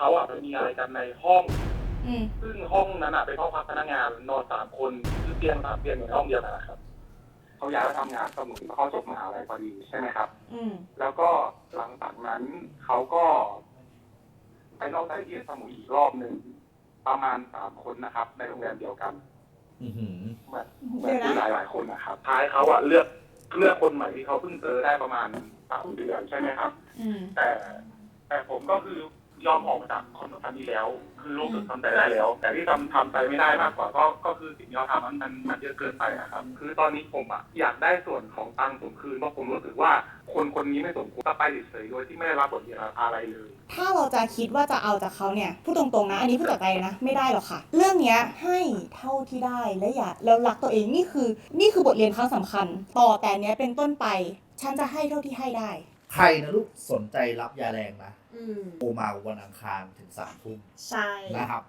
เขาอะไปมีอะไรกันในห้อง อืมซึ่งห้องนั้นอะเป็นห้องพักพนักงานนอนสามคนคือเตียงสามเตียงอยู่ในห้องเดียวกันนะครับเขาย้ายมาทำงานสมุนเขาจบมหาลัยพอดีใช่ไหมครับ อืมแล้วก็หลังจากนั้นเขาก็ไปนอกได้ที่สมุยอีกรอบหนึ่งประมาณสามคนนะครับ ในโรงแรมเดียวกันอือหือ เหมือนเหมือนที่หลายหลายๆคนนะครับท้ายเขาอะเลือกเลือกคนใหม่ที่เขาเพิ่งเจอได้ประมาณสามเดือนใช่ไหมครับ อืมแต่แต่ผมก็คือ ยอมออกมาจากความสัมพันธ์นี้แล้ว คือรู้สึกทำใจได้แล้ว แต่ที่ทำทำใจไม่ได้มากกว่าก็ก็คือสิ่งที่เราทำมันมันมันเยอะเกินไปอะครับ คือตอนนี้ผมอะอยากได้ส่วนของตังค์ผมคืนเพราะผมรู้สึกว่าคนคนนี้ไม่สมควรจะไปเฉยๆโดยที่ไม่ได้รับบทเรียนอะไรเลย ถ้าเราจะคิดว่าจะเอาจากเขาเนี่ยพูดตรงๆนะ อันนี้พูดจากใจนะ ไม่ได้หรอกค่ะ เรื่องเนี้ยให้เท่าที่ได้และอย่าแล้วรักตัวเองนี่คือ นี่คือบทเรียนครั้งสำคัญ ต่อแต่เนี้ยเป็นต้นไป ฉันจะให้เท่าที่ให้ได้ ใครนะลูกสนใจรับยาแรงนะอืมโทรมาวันอังคารถึงสามทุ่มใช่ นะครับ